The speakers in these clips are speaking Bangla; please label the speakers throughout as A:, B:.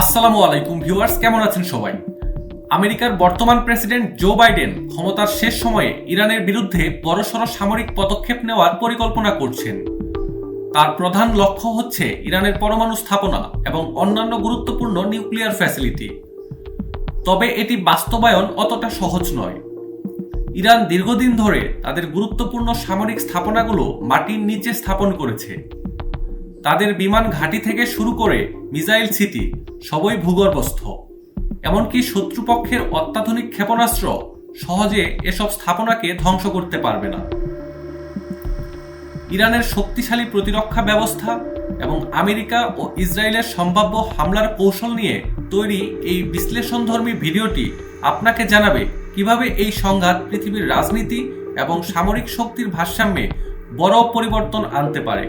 A: আসসালামু আলাইকুম, ভিউয়ার্স, কেমন আছেন সবাই? আমেরিকার বর্তমান প্রেসিডেন্ট জো বাইডেন ক্ষমতার শেষ সময়ে ইরানের বিরুদ্ধে বড়সড় সামরিক পদক্ষেপ নেওয়ার পরিকল্পনা করছেন। তার প্রধান লক্ষ্য হচ্ছে ইরানের পরমাণু স্থাপনা এবং অন্যান্য গুরুত্বপূর্ণ নিউক্লিয়ার ফ্যাসিলিটি। তবে এটি বাস্তবায়ন অতটা সহজ নয়। ইরান দীর্ঘদিন ধরে তাদের গুরুত্বপূর্ণ সামরিক স্থাপনাগুলো মাটির নিচে স্থাপন করেছে। তাদের বিমান ঘাঁটি থেকে শুরু করে মিসাইল সিটি সবই ভূগর্ভস্থ। এমনকি শত্রুপক্ষের অত্যাধুনিক ক্ষেপণাস্ত্র সহজে এসব স্থাপনাকে ধ্বংস করতে পারবে না। ইরানের শক্তিশালী প্রতিরক্ষা ব্যবস্থা এবং আমেরিকা ও ইসরায়েলের সম্ভাব্য হামলার কৌশল নিয়ে তৈরি এই বিশ্লেষণধর্মী ভিডিওটি আপনাকে জানাবে কীভাবে এই সংঘাত পৃথিবীর রাজনীতি এবং সামরিক শক্তির ভারসাম্যে বড় পরিবর্তন আনতে পারে।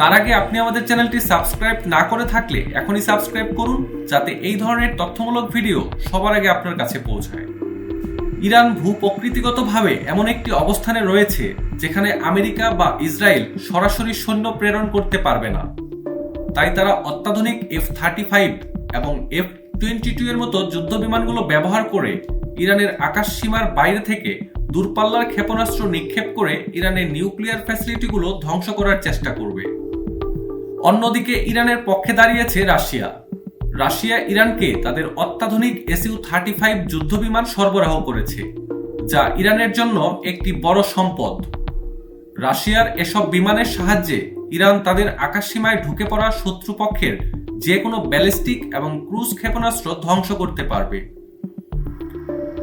A: তার আগে আপনি আমাদের চ্যানেলটি সাবস্ক্রাইব না করে থাকলে এখনই সাবস্ক্রাইব করুন, যাতে এই ধরনের তথ্যমূলক ভিডিও সবার আগে আপনার কাছে পৌঁছায়। ইরান ভূপ্রকৃতিগতভাবে এমন একটি অবস্থানে রয়েছে, যেখানে আমেরিকা বা ইসরায়েল সরাসরি সৈন্য প্রেরণ করতে পারবে না। তাই তারা অত্যাধুনিক এফ থার্টি ফাইভ এবং এফ টোয়েন্টি টু এর মতো যুদ্ধ বিমানগুলো ব্যবহার করে ইরানের আকাশ সীমার বাইরে থেকে দূরপাল্লার ক্ষেপণাস্ত্র নিক্ষেপ করে ইরানের নিউক্লিয়ার ফ্যাসিলিটিগুলো ধ্বংস করার চেষ্টা করবে। অন্যদিকে ইরানের পক্ষে দাঁড়িয়েছে রাশিয়া। রাশিয়া ইরানকে তাদের অত্যাধুনিক এসইউ থার্টি ফাইভ যুদ্ধবিমান সরবরাহ করেছে, যা ইরানের জন্য একটি বড় সম্পদ। রাশিয়ার এসব বিমানের সাহায্যে ইরান তাদের আকাশসীমায় ঢুকে পড়া শত্রুপক্ষের যে কোনো ব্যালিস্টিক এবং ক্রুজ ক্ষেপণাস্ত্র ধ্বংস করতে পারবে।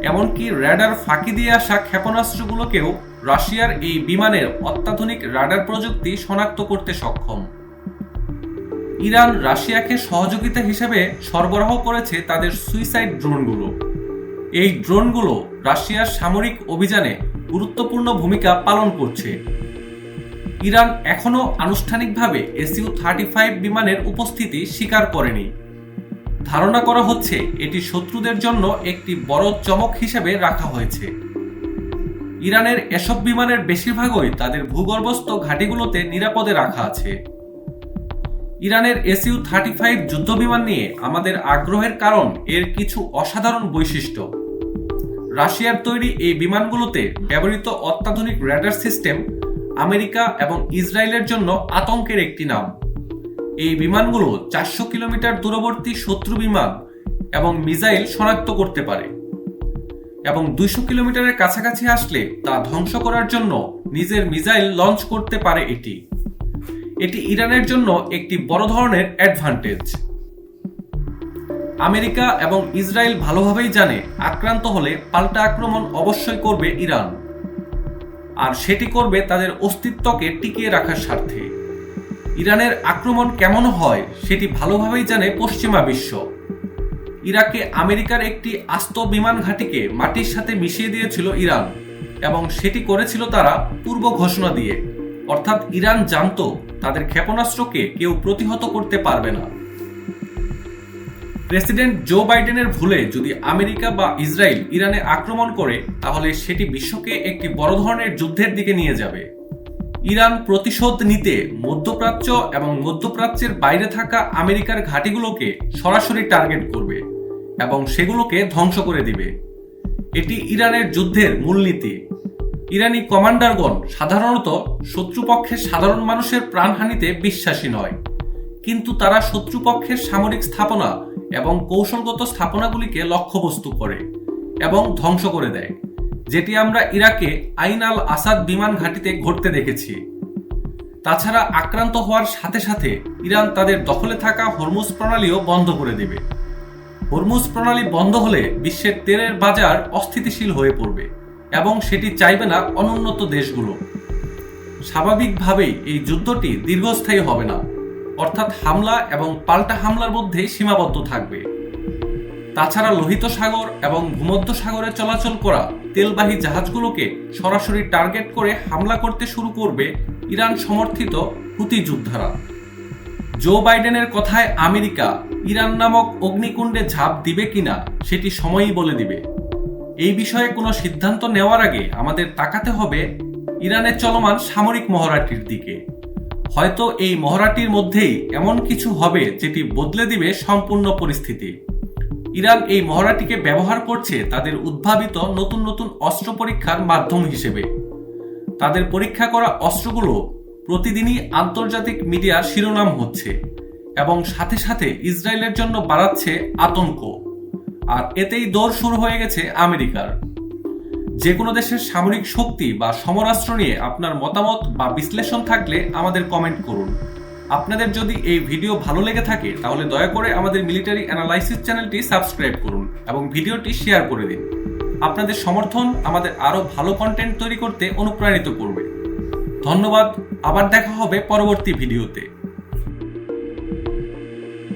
A: এমনকি র্যাডার ফাঁকি দিয়ে আসা ক্ষেপণাস্ত্রগুলোকেও রাশিয়ার এই বিমানের অত্যাধুনিক রাডার প্রযুক্তি শনাক্ত করতে সক্ষম। ইরান রাশিয়াকে সহযোগিতা হিসেবে সরবরাহ করেছে তাদের সুইসাইড ড্রোনগুলো। এই ড্রোনগুলো রাশিয়ার সামরিক অভিযানে গুরুত্বপূর্ণ ভূমিকা পালন করছে। ইরান এখনও আনুষ্ঠানিকভাবে এসইউ থার্টি ফাইভ বিমানের উপস্থিতি স্বীকার করেনি। ধারণা করা হচ্ছে এটি শত্রুদের জন্য একটি বড় চমক হিসেবে রাখা হয়েছে। ইরানের এসব বিমানের বেশিরভাগই তাদের ভূগর্ভস্থ ঘাঁটিগুলোতে নিরাপদে রাখা আছে। ইরানের এসইউ থার্টি ফাইভ যুদ্ধবিমান নিয়ে আমাদের আগ্রহের কারণ এর কিছু অসাধারণ বৈশিষ্ট্য। রাশিয়ার তৈরি এই বিমানগুলোতে ব্যবহৃত অত্যাধুনিক র্যাডার সিস্টেম আমেরিকা এবং ইসরায়েলের জন্য আতঙ্কের একটি নাম। এই বিমানগুলো চারশো কিলোমিটার দূরবর্তী শত্রু বিমান এবং মিসাইল শনাক্ত করতে পারে এবং দুইশো কিলোমিটারের কাছাকাছি আসলে তা ধ্বংস করার জন্য নিজের মিসাইল লঞ্চ করতে পারে এটি। এটি ইরানের জন্য একটি বড় ধরনের অ্যাডভান্টেজ আমেরিকা এবং ইসরায়েল ভালোভাবেই জানে আক্রান্ত হলে পাল্টা আক্রমণ অবশ্যই করবে ইরান। আর সেটি করবে তাদের অস্তিত্বকে টিকিয়ে রাখার স্বার্থে। ইরানের আক্রমণ কেমন হয় সেটি ভালোভাবেই জানে পশ্চিমা বিশ্ব। ইরাকে আমেরিকার একটি আস্ত বিমান ঘাঁটিকে মাটির সাথে মিশিয়ে দিয়েছিল ইরান এবং সেটি করেছিল তারা পূর্ব ঘোষণা দিয়ে। অর্থাৎ ইরান জানত তাদের ক্ষেপণাস্ত্রকে কেউ প্রতিহত করতে পারবে না। প্রেসিডেন্ট জো বাইডেনের ভুলে যদি আমেরিকা বা ইসরায়েল ইরানে আক্রমণ করে, তাহলে সেটি বিশ্বকে একটি বড় ধরনের যুদ্ধের দিকে নিয়ে যাবে। ইরান প্রতিশোধ নিতে মধ্যপ্রাচ্য এবং মধ্যপ্রাচ্যের বাইরে থাকা আমেরিকার ঘাঁটিগুলোকে সরাসরি টার্গেট করবে এবং সেগুলোকে ধ্বংস করে দিবে। এটি ইরানের যুদ্ধের মূলনীতি। ইরানি কমান্ডারগণ সাধারণত শত্রুপক্ষের সাধারণ মানুষের প্রাণহানিতে বিশ্বাসী নয়। কিন্তু তারা শত্রুপক্ষের সামরিক স্থাপনা এবং কৌশলগত স্থাপনাগুলিকে লক্ষ্যবস্তু করে এবং ধ্বংস করে দেয়, যেটি আমরা ইরাকে আইন আল আসাদ বিমান ঘাঁটিতে ঘটতে দেখেছি। তাছাড়া আক্রান্ত হওয়ার সাথে সাথে ইরান তাদের দখলে থাকা হরমুজ প্রণালীও বন্ধ করে দেবে। হরমুজ প্রণালী বন্ধ হলে বিশ্বের তেলের বাজার অস্থিতিশীল হয়ে পড়বে। এবং সেটি চাইবে না অনুন্নত দেশগুলো। স্বাভাবিকভাবেই এই যুদ্ধটি দীর্ঘস্থায়ী হবে না। অর্থাৎ হামলা এবং পাল্টা হামলার মধ্যে সীমাবদ্ধ থাকবে। তাছাড়া লোহিত সাগর এবং ভূমধ্য সাগরে চলাচল করা তেলবাহী জাহাজগুলোকে সরাসরি টার্গেট করে হামলা করতে শুরু করবে ইরান সমর্থিত হুতি যোদ্ধারা। জো বাইডেনের কথায় আমেরিকা ইরান নামক অগ্নিকুণ্ডে ঝাঁপ দিবে কিনা সেটি সময়ই বলে দিবে। এই বিষয়ে কোনো সিদ্ধান্ত নেওয়ার আগে আমাদের তাকাতে হবে ইরানের চলমান সামরিক মহড়াটির দিকে। হয়তো এই মহড়াটির মধ্যেই এমন কিছু হবে যেটি বদলে দিবে সম্পূর্ণ পরিস্থিতি। ইরান এই মহড়াটিকে ব্যবহার করছে তাদের উদ্ভাবিত নতুন নতুন অস্ত্র পরীক্ষার মাধ্যম হিসেবে। তাদের পরীক্ষা করা অস্ত্রগুলো প্রতিদিনই আন্তর্জাতিক মিডিয়ার শিরোনাম হচ্ছে এবং সাথে সাথে ইসরায়েলের জন্য বাড়াচ্ছে আতঙ্ক। আর এতেই দৌড় শুরু হয়ে গেছে আমেরিকার। যে কোনো দেশের সামরিক শক্তি বা সমরাস্ত্র নিয়ে আপনার মতামত বা বিশ্লেষণ থাকলে আমাদের কমেন্ট করুন। আপনাদের যদি এই ভিডিও ভালো লেগে থাকে, তাহলে দয়া করে আমাদের মিলিটারি অ্যানালাইসিস চ্যানেলটি সাবস্ক্রাইব করুন এবং ভিডিওটি শেয়ার করে দিন। আপনাদের সমর্থন আমাদের আরও ভালো কন্টেন্ট তৈরি করতে অনুপ্রাণিত করবে। ধন্যবাদ, আবার দেখা হবে পরবর্তী ভিডিওতে।